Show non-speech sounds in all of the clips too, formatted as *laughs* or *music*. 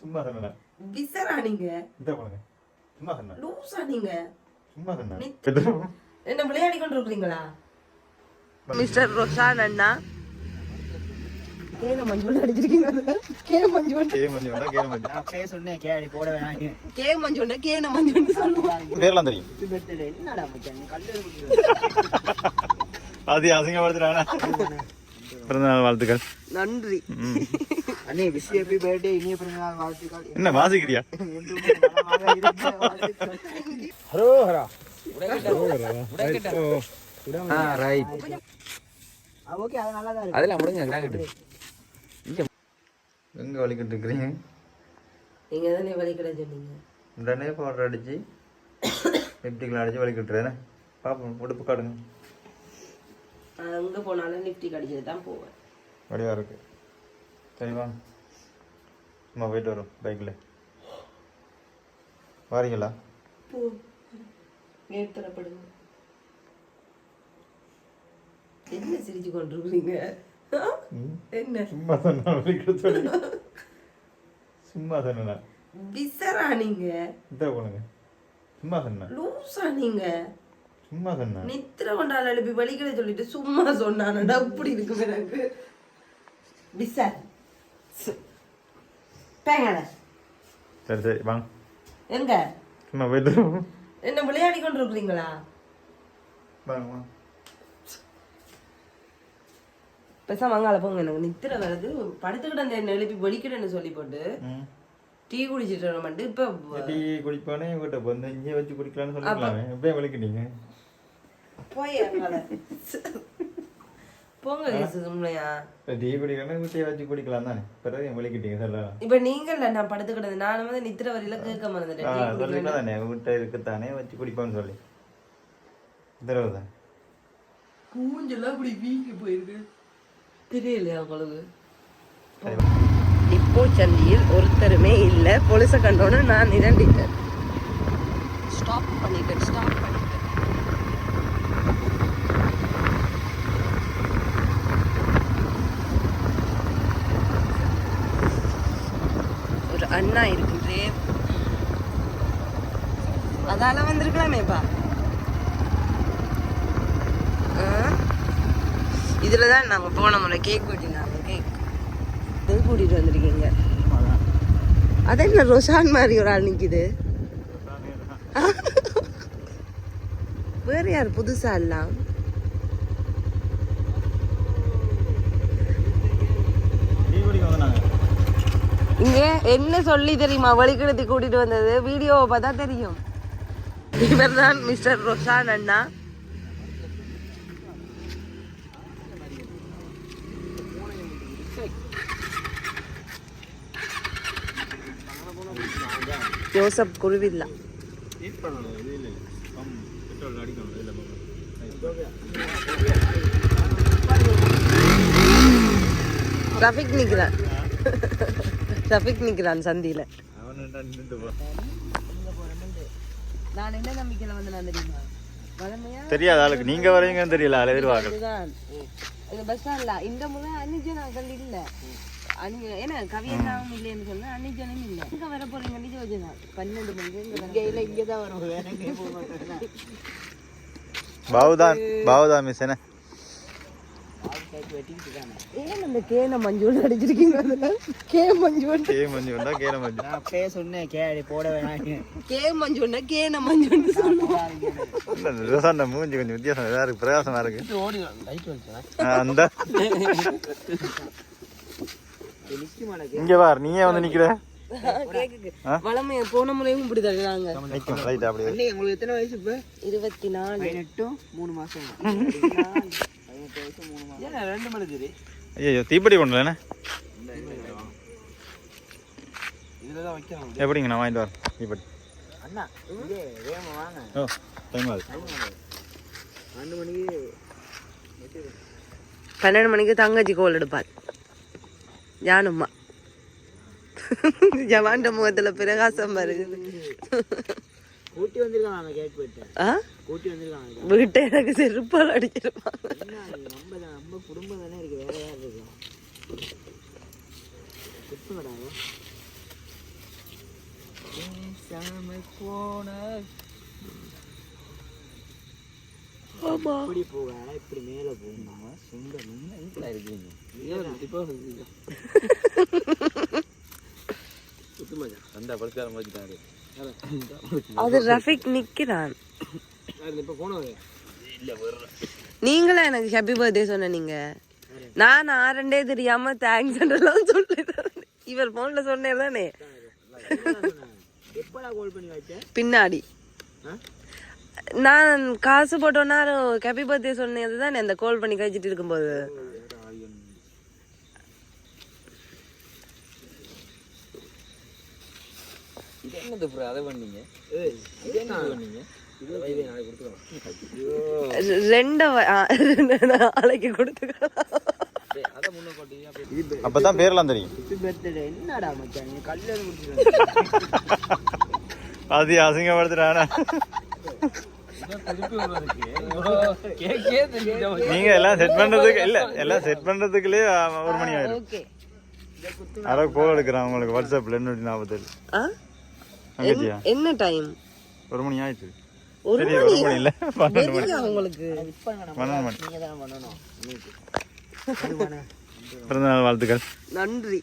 சும்மா சொன்னேன்? விசரா நீங்க? இந்த சும்மா சொன்னேன்? லூசா நீங்க. சும்மா சொன்னேன்? என்ன விளையாடி கொண்டு மிஸ்டர் ரோஷான் அண்ணா. கேன மஞ்சள் அடிச்சிருக்கீங்க கே மஞ்சள் கே மஞ்சு வேண்டாம் கே மஞ்சு நான் பேர் சொன்னேன் கேடி போட வேணாம் கே மஞ்சள் கேன மஞ்சள் சொல்லுவாங்க பேர்லாம் தெரியும். இது பெர்த்டே என்னடா மச்சான் நீ கல்லு. அது அசிங்கப்படுத்துறானா? பிறந்தநாள் வாழ்த்துக்கள். நன்றி. அண்ணே விஷ் ஹேப்பி பர்த்டே இனிய பிறந்தநாள் வாழ்த்துக்கள். என்ன வாசிக்கிறியா? *laughs* என்றும் நலமாக இருக்க வாழ்த்துக்கள். ஹரோஹரா ரைட். ஓகே அது நல்லா தான் இருக்கு. அதெல்லாம் முடிஞ்ச கிடாக்கிட்டு எங்க வலிக்கிட்டு இருக்கிறீங்க? நீங்க தானே வலிக்கட சொன்னீங்க. உடனே பவுடர் அடிச்சு *coughs* லிப்டிக்கில் அடிச்சு வலிக்கிட்டுறேன் பாப்போம் உடுப்பு காடுங்க. நான் எங்க போனாலும் லிப்டி கடிச்சிட்டு தான் போவேன். வடிவா இருக்கு. சரி வாங்க அம்மா போயிட்டு வரோம் பைக்கில் வாரீங்களா? போ நேர்த்தரப்படுங்க என்ன சிரிச்சு கொண்டிருக்கிறீங்க? என்ன? சும்மா சொல்லி சும்மா சொன்னேன் விசரா நீங்க? இந்த போனுங்க. சும்மா சொன்னேன் லூசா நீங்க? சும்மா சொன்னேன். நித்திர கொண்டால எழுப்பி வலிக்கட சொல்லிட்டு சும்மா சொன்னானடா அப்படி இருக்கு எனக்கு பேங்கட. சரி சரி வாங்க. எங்க? சும்மா போயிட்டு. என்ன விளையாடி கொண்டு இருக்கிறீங்களா வாங்க. வாங்க பேசாம அங்கால போங்க எனக்கு நித்திர வருது படுத்துக்கிட்ட அந்த என்ன எழுப்பி வலிக்கடன்னு சொல்லி போட்டு டீ குடிச்சிட்டு வர மாட்டேன் இப்ப டீ குடிப்பானே வந்து இங்கே வச்சு குடிக்கலாம்னு சொல்லிக்கலாமே. எப்பயும் வலிக்கிட்டீங்க போய் போங்க இப்போ டீ குடிக்கலன்னா வீட்டையே வச்சு குடிக்கலாம் தானே. பிறகு வலிக்கிட்டீங்க சொல்லலாம் இப்ப நீங்க இல்ல நான் படுத்துக்கிட்டது நான் வந்து நித்திர வரையில கேட்க மறந்துட்டேன் குடிக்கணும். சொல்லிட்டா தானே வீட்டை இருக்குத்தானே வச்சு குடிப்பான்னு சொல்லி. தடவை தான். மூஞ்செல்லாம் இப்படி வீங்கி போயிருக்கு. தெரியலையா உங்களுக்கு? இப்போ சந்தியில் ஒருத்தருமே இல்ல பொலிச கண்டோன்னு நான் நிரண்டிட்டேன் ஸ்டாப் பண்ணிட்டேன் ஸ்டாப் பண்ணிட்டேன் ஒரு அண்ணா இருக்குன்றே அதால வந்திருக்கலாமேப்பா. ஆ? இதில் தான் நம்ம போன முறை கேக் வெட்டினாங்க கேக் இது கூட்டிட்டு வந்திருக்கீங்க? அதே என்ன ரொஷான் மாதிரி ஒரு ஆள் நிற்கிது வேறு யார் புதுசா எல்லாம்? இங்கே என்ன சொல்லி தெரியுமா? வழிகிடத்தி கூட்டிட்டு வந்தது. வீடியோவை பார்த்தா தெரியும். இவர் தான் மிஸ்டர் ரொஷான் அண்ணா ஜோசப் குருவில்லா ரஃபிக் நிக்கிறான் ரஃபிக் நிக்கிறான் சந்தியில அவன் போ நான் என்ன நம்பிக்கையில வந்து நான் தெரியுமா? வளமையா தெரியாது ஆளுக்கு நீங்க வரீங்கன்னு தெரியல ஆளு எதிர்பார்க்கல இதுதான். இந்த பஸ் ஸ்டாண்ட்ல இந்த முறை அன்னிஜனாக்கள் இல்ல. அன்னி ஏன்னா கவியெல்லாம் இல்லைன்னு சொன்னா அன்னிஜனும் இல்ல. இங்க வர போறீங்க நிஜ வச்சுதான் பன்னெண்டு மணிக்கு இங்க இங்க இல்ல இங்க தான் வரும் வேற எங்கேயும் போக மாட்டேன். பாவுதான் பாவுதான் மிஸ் என்ன? ஏன் அந்த கேன மஞ்சள் அடிச்சிருக்கீங்க அதுல? கே மஞ்சள் கே மஞ்சு வந்தா கேர மஞ்சு நான் பேர் சொன்னேன் கேடி போட வேணாம். கே மஞ்சள்னா கேன மஞ்சள் ரோசாண்ட மூஞ்சி கொஞ்சம் வித்தியாசம் இருக்கு பிரகாசமா இருக்கு. ஓடி லைட் அந்த. இங்க பார் நீயே வந்து நிக்கிற. கேக்குக்கு வளமைய போன முறையும் இப்படி அண்ணே உங்களுக்கு எத்தனை வயசு இப்போ? இருபத்தி நாலு. பதினெட்டும் மூணு மாசம். *laughs* ஐயோ தீப்பெட்டி கொண்டு என்ன? இதில் தான் வைக்கணும். எப்படிங்க நான் வாங்கிட்டு வரேன் தீப்பெட்டி? அண்ணா ஓ டைம் ஆகுது. பன்னெண்டு மணிக்கு தங்கச்சி கோல் எடுப்பார் ஜானும்மா ஜவாண்ட முகத்துல பிரகாசம் வருது. கூட்டி ஆ கூட்டி வந்திருக்காங்க வீட்டை எனக்கு செருப்பால் அடிச்சிருப்பாங்க நம்ம தான் நம்ம குடும்பம் தானே இருக்கு வேற யார் இருக்கு? குத்துங்கடா பேசாம போன ஆமா. இப்படி போக இப்படி மேல போகணும் இருக்கீங்க இப்போ அந்த படுக்கார வச்சுட்டாரு அது ரஃபிக் நிக்கிறான் நீங்களா எனக்கு ஹாப்பி பர்த்டே சொன்ன நீங்க? நான் ஆரண்டே தெரியாம தேங்க்ஸ் எல்லாம் சொல்லிடுறேன் இவர் போன்ல சொன்னேன் தானே? பின்னாடி. நான் காசு போட்டோன்னா ஹாப்பி பர்த்டே சொன்னது தானே அந்த கால் பண்ணி கழிச்சிட்டு இருக்கும்போது? என்னது ப்ரோ அதை பண்ணீங்க? ஏய் என்ன பண்ணீங்க? ரெண்ட நாளைக்கு கொடுத்துக்கலாம். அப்பதான் பேர்லாம் தெரியும். அது அசிங்கப்படுத்துறானா? நீங்க எல்லாம் செட் பண்றதுக்கு இல்ல எல்லாம் செட் பண்றதுக்குள்ளே ஒரு மணி ஆயிடும் ஓகே அதான் கோல் எடுக்கிறேன் உங்களுக்கு வாட்ஸ்அப்ல எண்ணூற்றி நாற்பத்தேழு என்ன டைம் ஒரு மணி ஆயிடுச்சு ஒரு மணி இல்ல. பன்னெண்டு மணி. உங்களுக்கு? பன்னெண்டு மணி. நீங்க தான் பண்ணணும். இன்னைக்கு பிறந்தநாள் வாழ்த்துக்கள். நன்றி.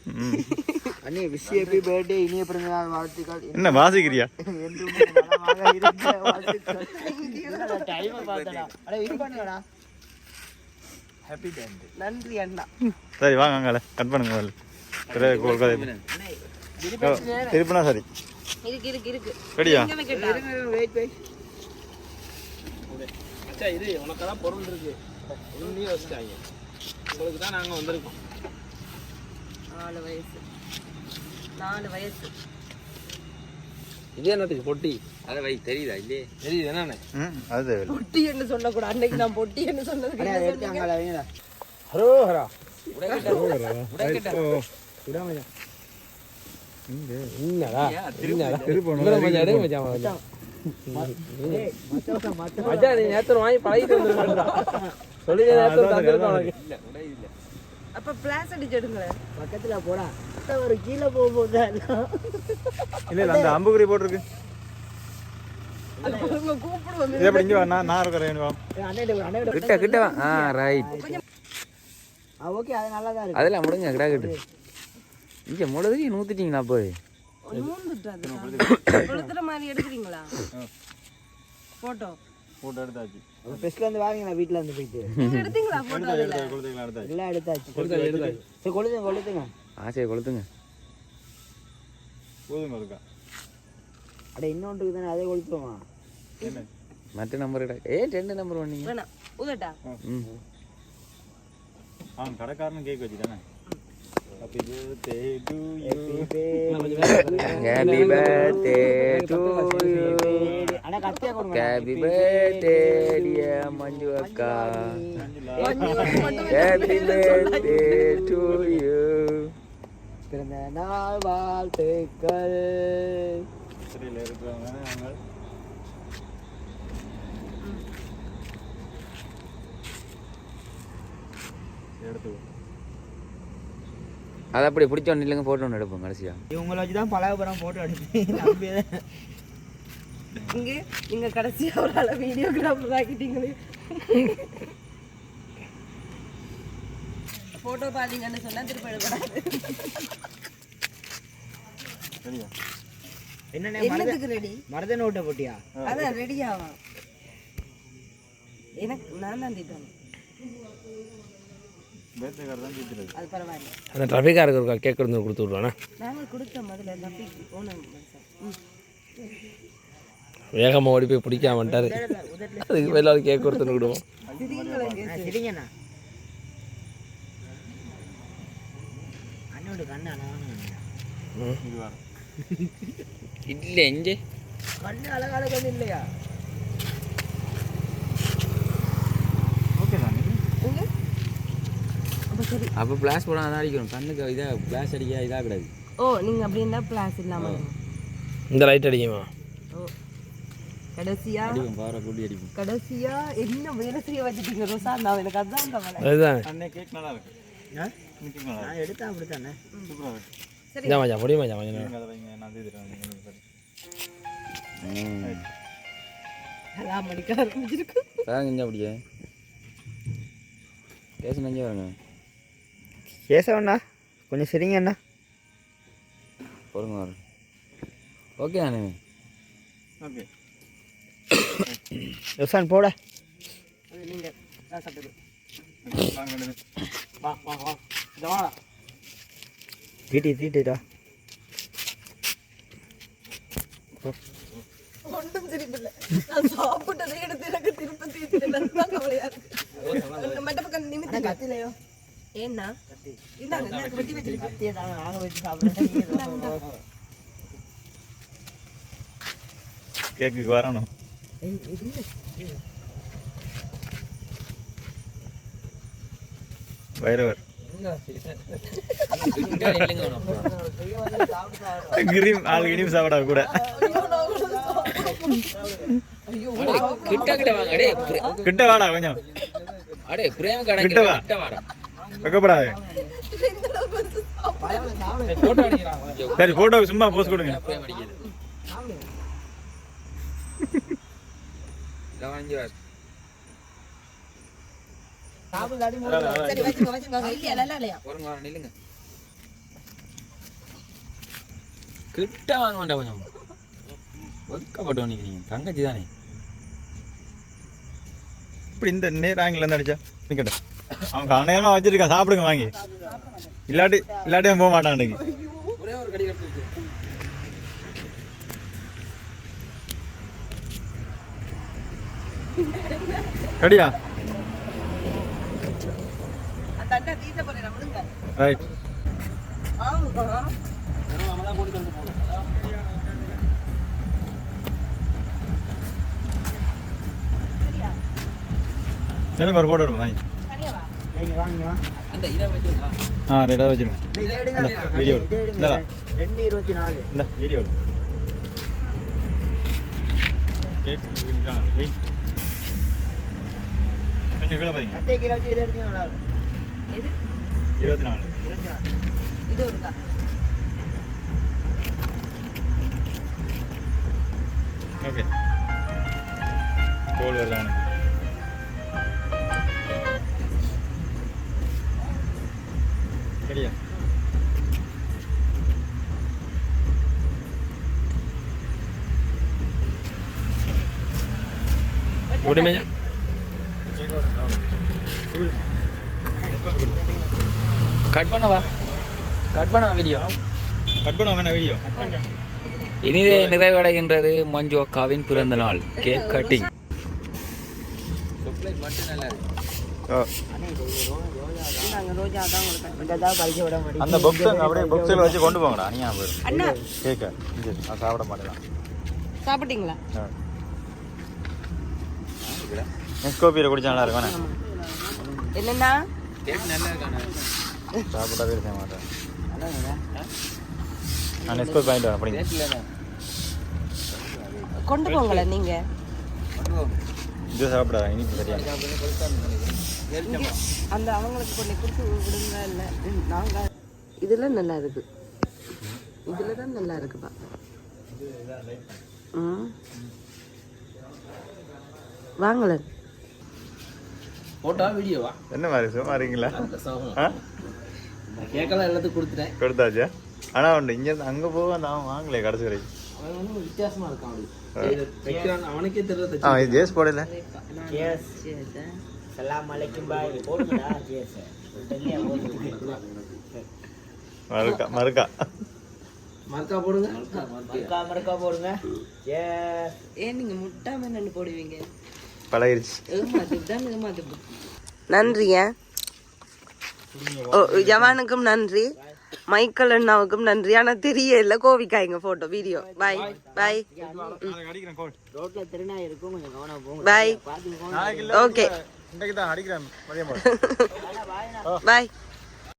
அண்ணே விஷ் ஹாப்பி பர்த்டே இனிய பிறந்த நாள் வாழ்த்துக்கள். என்ன வாசிக்கிறியா? என்றும் நலமாக இருக்க வாழ்த்துக்கள். டைமை பார்த்தடா. அட இது பண்ணுங்கடா. ஹாப்பி பர்த்டே நன்றி அண்ணா. சரி வாங்க கட் பண்ணுங்க திருப்பினா சரி. இருக்கு இருக்கு இருக்கு. ரெடியா? மச்சான் இது உனக்கெல்லாம் பொருள் இருக்கு. ஒன்றும் வச்சுட்டாங்க உங்களுக்கு தான் நாங்கள் வந்திருக்கோம். நாலு வயசு. நாலு வயசு. இது என்னத்துக்கு பொட்டி? அதை வை தெரியுதா இல்லையே? தெரியுது என்னண்ணே ம் அது பொட்டி என்று சொல்லக்கூடாது. அன்னைக்கு நான் பொட்டி என்று என்ன வைங்கடா ஹரோஹரா. என்னடா இவ்வளவு மச்சான் நீ நேத்து வாங்கி பழகிட்டு வந்துருக்கா சொல்லி நேத்து தந்துருக்கோம் உனக்கு. அப்ப பிளாஸ் அடிச்சு எடுங்களேன். பக்கத்துல போடா. ஒரு கீழே போக போதா இல்ல இல்ல அந்த அம்புக்குறி போட்டிருக்கு. அதெல்லாம் முடிங்க கிடா கிட்டு. இங்க முழுதுக்கு நூத்திட்டீங்களா போய்? கொடுத்துற மாதிரி எடுக்கிறீங்களா? போட்டோ. போட்டோ எடுத்தாச்சு. ஃபெஸ்ட்ல இருந்து வாங்கிங்களா வீட்ல இருந்து போயிட்டு? நீங்க எடுத்தீங்களா போட்டோ எடுத்தாச்சு எல்லாம் எடுத்தாச்சு. சரி கொளுத்துங்க கொளுத்துங்க ஆசையை கொளுத்துங்க போதுங்க இருக்கா அட இன்னொன்று தானே அதே கொளுத்துவோமா என்ன? மற்ற நம்பர் ஏ ரெண்டு நம்பர் பண்ணீங்க வேணாம் உதட்டா. ம். Cake வச்சுட்டானே. Happy birthday to you happy birthday to you அண்ணா கத்தியா கொடுங்க ஹாப்பி பர்த்டே டியர் மஞ்சு அக்கா ஹாப்பி பர்த்டே டு யூ பிறந்த நாள் வாழ்த்துக்கள் சிறையில் இருக்கிறவங்க அவங்க எடுத்துக்கோ அதை அப்படி பிடிச்ச ஒன்று இல்லைங்க ஃபோட்டோ ஒன்று எடுப்போம் கடைசியா. இவங்களை வச்சு *laughs* தான் பழகப்புறம் போட்டோ எடுப்பேன். நம்பி இங்க நீங்க கடைசியா ஒரு ஆள வீடியோகிராஃபர் ஆக்கிட்டீங்களே. போட்டோ பாத்தீங்கன்னு சொன்னா திருப்பி எடுக்கூடாது சரியா? ரெடி மருத நோட்டை போட்டியா? அதான் ரெடி ஆகும் எனக்கு நான் தான் தீட்டேன் அந்த டிராஃபிக்காருக்கு ஒரு கேக் வந்து கொடுத்து ம். வேகமாக ஓடி போய் பிடிக்காம வந்துட்டாரு. அதுக்கு மேலே ஒரு கேக் கொடுத்து விடுவோம் இல்லை எங்கே கண்ணு அழகால கண்ணு இல்லையா ஓகே தான் எங்க? அப்ப சரி. அப்போ பிளாஸ் போட அதான் அடிக்கணும். கண்ணுக்கு இதாக பிளாஸ் அடிக்க இதாக கிடையாது ஓ நீங்க அப்படி இருந்தா பிளாஸ் இல்லாம இந்த லைட் அடிக்குமா? ஓ. கடைசியா? அடிக்கும் பாறை கூட்டி அடிக்கும். கடைசியா என்ன வேலை செய்ய வச்சுட்டீங்க ரோசா? நான் எனக்கு அதுதான் கவலை அதுதான். அண்ணே கேக் நல்லா இருக்கு. நான் எடுத்தேன் சூப்பராக இருக்கு. நான் மணிக்க ஆரம்பிச்சிருக்கு. இங்கே அப்படியே கேசவண்ணா கொஞ்சம் சரிங்க அண்ணா பொறுங்க ஓகே தானே ஓகே யோசான் போட. நீங்க. நான் சாப்பிட்டு வா வா தீட்டி தீட்டிடா ஒன்றும் சிரிப்பில்லை. நான் சாப்பிட்டதை எடுத்து எனக்கு திரும்ப தீர்த்து கவலையா இருக்கு மட்ட பக்கம் நிமித்தி கத்திலையோ ஏன்னா இந்தாங்க எனக்கு வெட்டி வச்சிருக்கு கேக்குக்கு வரணும். வைரவர். கிரீம் ஆள் இனிப்பு சாப்பிடா கூட. கிட்ட கிட்ட வாங்க. கிட்ட வாடா கொஞ்சம். அடே பிரேம கிட்ட வா. கிட்ட வாடா. வைக்கப்படாது சரி போட்டோ சும்மா போஸ்ட் கொடுங்க. கிட்ட வாங்க வேண்டாம் கொஞ்சம். ஒதுக்கப்பட்டு நிற்கிறீங்க தங்கச்சி தானே. இப்படி இந்த நேர் ஆங்கில இருந்து அடிச்சா? நிக்கட்டும். அவன் கணையமா வச்சிருக்கான். சாப்பிடுங்க வாங்கி. இல்லாட்டி இல்லாட்டியும் போக மாட்டான் அன்னைக்கு. கடியா ரைட் ஆமா எனக்கு ஒரு போட்டு வாங்கி. ஆ வச்சிருங்க. வீடியோ ரெண்டு இருபத்தி நாலு இந்த வீடியோ இருபத்தி நாலு இது ஒருக்கா ஓகே. கோல் வரலாம் சரியா? உடனே கட் பண்ணவா? கட் பண்ணவா வீடியோ கட் பண்ண வேணா வீடியோ இனிதே நிறைவடைகின்றது மஞ்சு அக்காவின் பிறந்த நாள். கேக் கட்டிங் மட்டும் நல்லா இருக்கு. நாங்க ரோஜா தான் உங்களுக்கு இந்த தான் பறிக்க விட மாட்டேங்குது அந்த பாக்ஸ் அப்படியே பாக்ஸில் வச்சு கொண்டு போங்கடா. நீ போயிரு அண்ணா. கேக்க இங்கே நான் சாப்பிட மாட்டேன் சாப்பிட்டீங்களா? நெஸ்கோப்பியில் குடிச்சா நல்லா இருக்கும் இருக்கானே சாப்பிட்டாவே இருக்க மாட்டேன். நான் நெஸ்கோப் வாங்கிட்டு வரேன் அப்படிங்க. கொண்டு போங்களேன் நீங்க. இது சாப்பிடாத? இனிப்பு சரியா? அந்த அவங்களுக்கு கொண்டு கொடுத்து விடுங்க இல்ல. ம், நாங்க இதுல நல்லா இருக்கு. இதுல தான் நல்லா இருக்குப்பா ம். வாங்கலன் போட்டா வீடியோவா என்ன மாதிரி சும்மா இருக்கீங்களா? ஆ? கேக்கெல்லாம் எல்லாத்துக்கும் கொடுத்துட்டேன். கொடுத்தாச்சா? ஆனால் உண்டு இங்கேருந்து அங்கே போக அந்த அவன் வாங்கலையே கடைசி வரைக்கும். அவன் வித்தியாசமா இருக்கான். அவனுக்கே தெரியல ஜேஸ் போடல. சலாம் அலைக்கும் பாய் போடுங்கடா கேஸ் டெல்லியா போடுங்க மறுக்கா மறுக்கா மறக்கா போடுங்க மறுக்கா மறுக்கா போடுங்க கேஸ் ஏன் நீங்க முட்டாம போடுவீங்க. பழகிருச்சு. ஏமாத்துதான் ஏமாத்து நன்றிங்க ஓ ஜவானுக்கும் நன்றி. மைக்கேல் அண்ணாவுக்கும் நன்றி. ஆனா தெரியல. கோவிக்காய்ங்க போட்டோ வீடியோ பாய் பாய் அடிக்கிறேன் கோட் ரோட்ல திருநா இருக்கும் கொஞ்சம் கவனம் போங்க பாய் ஓகே இன்றைக்கு தான் அடிக்கிறேன் மதியம் *laughs* பாய்.